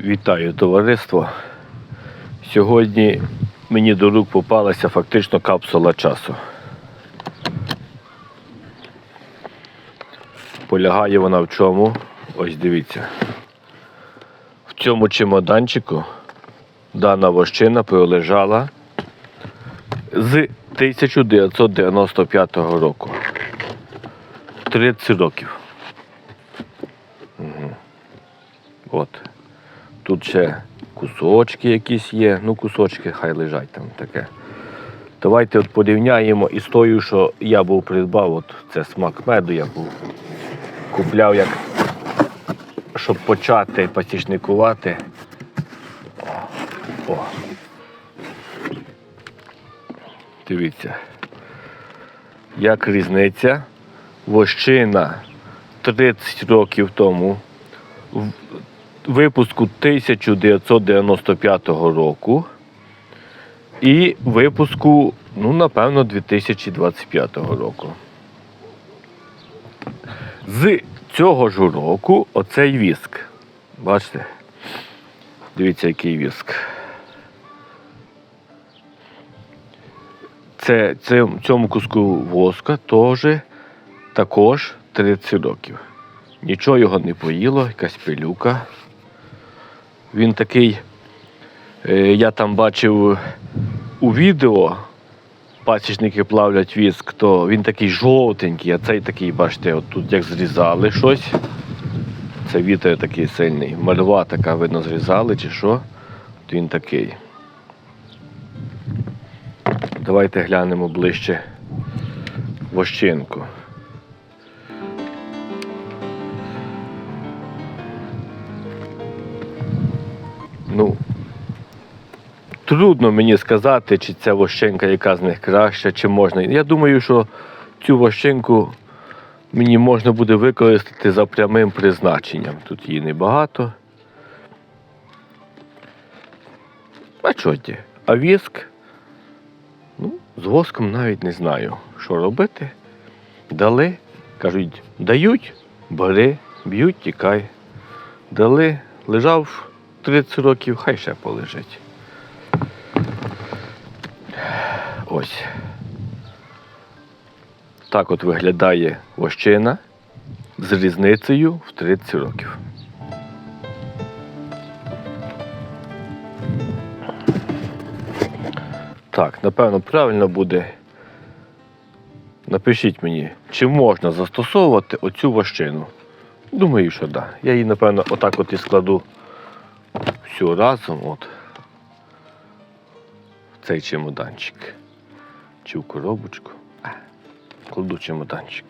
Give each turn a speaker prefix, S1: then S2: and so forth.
S1: Вітаю товариство. Сьогодні мені до рук попалася фактично капсула часу. Полягає вона в чому? Ось дивіться. В цьому чемоданчику дана вощина пролежала з 1995 року. 30 років. Угу. От. Ще кусочки якісь є. Ну, кусочки хай лежать там таке. Давайте от порівняємо із тою, що я був придбав, от це смак меду я був. Купляв як, щоб почати пасічникувати. О. Дивіться. Як різниця. Вощина 30 років тому випуску 1995 року і випуску, ну, напевно, 2025 року. З цього ж року оцей віск. Бачите? Дивіться, який віск. Це, це, цьому куску воска теж також 30 років. Нічого його не поїло, якась пилюка. Він такий, е, я там бачив у відео, пасічники плавлять віск, то він такий жовтенький, а цей такий, бачите, от тут як зрізали щось. Це вітер такий сильний. Мальва така, видно, зрізали чи що. От він такий. Давайте глянемо ближче вощинку. Ну, трудно мені сказати, чи ця вощенка, яка з них краща, чи можна. Я думаю, що цю вощенку мені можна буде використати за прямим призначенням. Тут її небагато. А чого? А віск? Ну, з воском навіть не знаю, що робити. Дали, кажуть, дають, бери, б'ють, тікай. Дали, лежав 30 років, хай ще полежить. Ось. Так от виглядає вощина з різницею в 30 років. Так, напевно, правильно буде. Напишіть мені, чи можна застосовувати оцю вощину. Думаю, що так. Да. Я її, напевно, отак от і складу всю разом от, в цей чемоданчик. Чи в коробочку. Кладу чемоданчик.